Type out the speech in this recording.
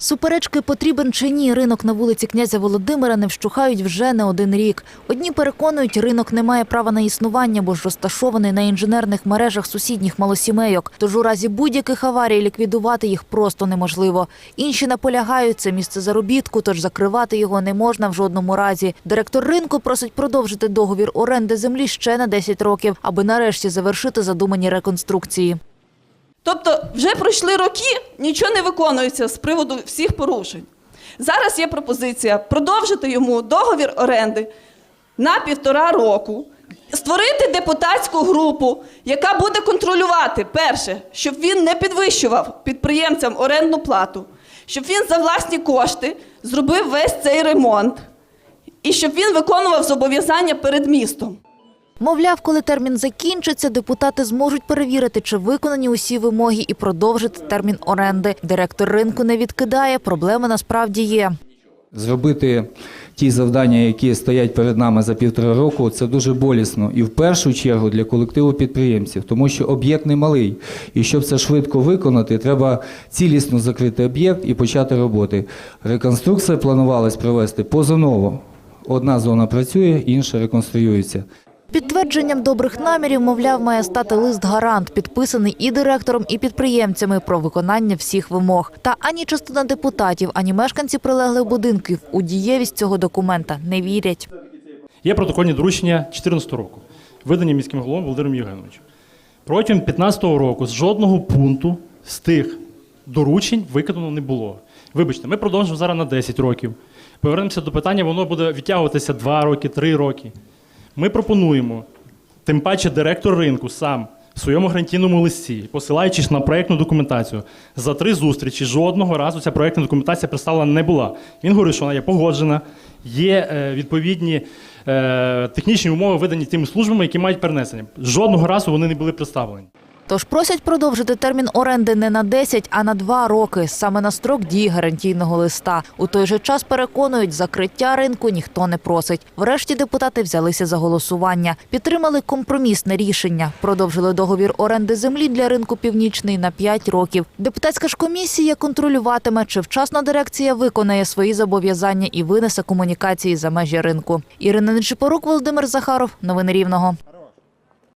Суперечки потрібен чи ні, ринок на вулиці князя Володимира не вщухають вже не один рік. Одні переконують, ринок не має права на існування, бо ж розташований на інженерних мережах сусідніх малосімейок. Тож у разі будь-яких аварій ліквідувати їх просто неможливо. Інші наполягають, це місце заробітку, тож закривати його не можна в жодному разі. Директор ринку просить продовжити договір оренди землі ще на 10 років, аби нарешті завершити задумані реконструкції. Тобто вже пройшли роки, нічого не виконується з приводу всіх порушень. Зараз є пропозиція продовжити йому договір оренди на півтора року, створити депутатську групу, яка буде контролювати перше, щоб він не підвищував підприємцям орендну плату, щоб він за власні кошти зробив весь цей ремонт і щоб він виконував зобов'язання перед містом. Мовляв, коли термін закінчиться, депутати зможуть перевірити, чи виконані усі вимоги і продовжити термін оренди. Директор ринку не відкидає, проблеми насправді є. Зробити ті завдання, які стоять перед нами за півтора року, це дуже болісно. І в першу чергу для колективу підприємців, тому що об'єкт не малий. І щоб це швидко виконати, треба цілісно закрити об'єкт і почати роботи. Реконструкція планувалась провести позаново. Одна зона працює, інша реконструюється. Підтвердженням добрих намірів, мовляв, має стати лист-гарант, підписаний і директором, і підприємцями про виконання всіх вимог. Та ані частина депутатів, ані мешканці прилеглих будинків у дієвість цього документа не вірять. Є протокольні доручення 2014 року, видані міським головою Володимиром Євгеновичем. Протягом 2015 року з жодного пункту з тих доручень виконано не було. Вибачте, ми продовжимо зараз на 10 років. Повернемося до питання, воно буде відтягуватися 2 роки, 3 роки. Ми пропонуємо, тим паче директор ринку сам в своєму гарантійному листі, посилаючись на проєктну документацію, за три зустрічі жодного разу ця проєктна документація представлена не була. Він говорить, що вона є погоджена, є е, відповідні е, технічні умови, видані тими службами, які мають перенесення. Жодного разу вони не були представлені. Тож просять продовжити термін оренди не на 10, а на 2 роки, саме на строк дії гарантійного листа. У той же час переконують, закриття ринку ніхто не просить. Врешті депутати взялися за голосування, підтримали компромісне рішення, продовжили договір оренди землі для ринку північний на 5 років. Депутатська ж комісія контролюватиме, чи вчасно дирекція виконає свої зобов'язання і винесе комунікації за межі ринку. Ірина Нечипорук, Володимир Захаров. Новини Рівного.